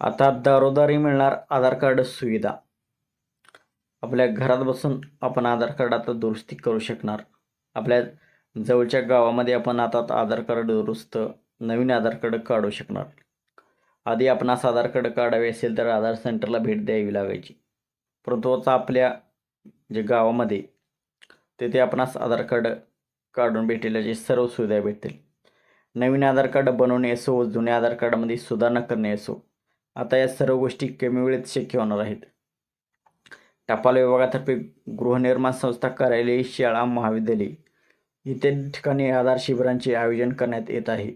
आता दारोदारी मिळणार आधार कार्ड सुविधा. आपल्या घरात बसून आपण आधार कार्ड आता दुरुस्ती करू शकणार. आपल्या जवळच्या गावामध्ये आपण आता आधार कार्ड दुरुस्त नवीन आधार कार्ड काढू शकणार. आधी आपणास आधार कार्ड काढावे असेल तर आधार सेंटरला भेट द्यावी लागायची. परंतु आता आपल्या जे गावामध्ये तेथे आपणास आधार कार्ड काढून भेटेल याची सर्व सुविधा भेटतील. नवीन आधार कार्ड बनवणे असो जुन्या आधार कार्डामध्ये सुधारणा करणे असो आता या सर्व गोष्टी कमी वेळेत शक्य होणार आहेत. टपाल विभागातर्फे गृहनिर्माण संस्था कार्यालय शाळा महाविद्यालय इत्यादी ठिकाणी आधार शिबिरांचे आयोजन करण्यात येत आहे.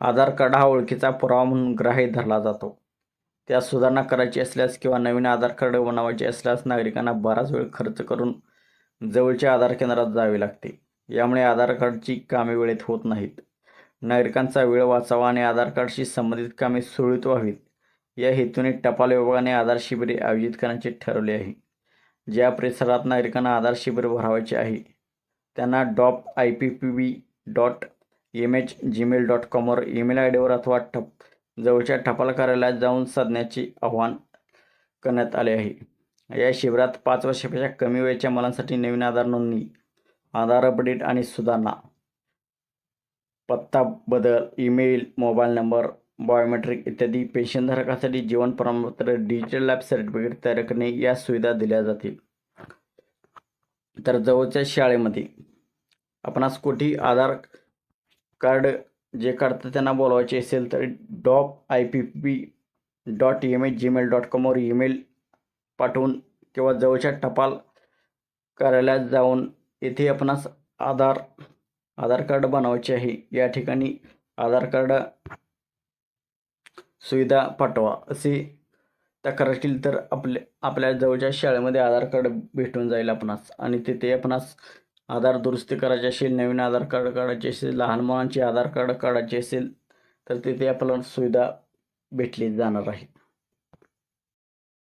आधार कार्ड हा ओळखीचा पुरावा म्हणून ग्राह्य धरला जातो. त्यात सुधारणा करायची असल्यास किंवा नवीन आधार कार्ड बनवायचे असल्यास नागरिकांना बराच वेळ खर्च करून जवळच्या आधार केंद्रात जावे लागते. यामुळे आधार कार्डची कामे वेळेत होत नाहीत. नागरिकांचा वेळ वाचावा आणि आधार कार्डशी संबंधित कामे सुरळीत व्हावीत. या हेतूने टपाल विभागाने आधार शिबिरे आयोजित करण्याचे ठरवले आहे. ज्या परिसरात नागरिकांना आधार शिबिर भरावायचे आहे त्यांना डॉप I P P B dot M H Gmail dot कॉमवर email I डीवर अथवा टप जवळच्या टपाल कार्यालयात जाऊन साधण्याचे आव्हान करण्यात आले आहे. या शिबिरात पाच वर्षापेक्षा कमी वयाच्या मुलांसाठी नवीन आधार नोंदणी आधार अपडेट आणि सुधारणा पत्ता बदल ईमेल मोबाईल नंबर बायोमेट्रिक इत्यादी पेन्शनधारकासाठी जीवन प्रमाणपत्र डिजिटल लॅब सर्टिफिकेट तयार करणे या सुविधा दिल्या जातील. तर जवळच्या शाळेमध्ये आपणास कुठेही आधार कार्ड जे काढतं त्यांना बोलवायचे असेल तर डॉप I P P dot M H Gmail dot कॉमवर email पाठवून किंवा जवळच्या टपाल कार्यालयात जाऊन येथे आपणास आधार आधार कार्ड बनवायचे आहे. या ठिकाणी आधार कार्ड सुविधा पाठवा. असे तक्रार केली तर आपल्या आपल्या जवळच्या शाळेमध्ये आधार कार्ड भेटून जाईल आपणास. आणि तिथे आपणास आधार दुरुस्ती करायची असेल नवीन आधार कार्ड काढायचे असेल लहान मुलांचे आधार कार्ड काढायचे असेल तर तिथे आपल्याला सुविधा भेटली जाणार आहे.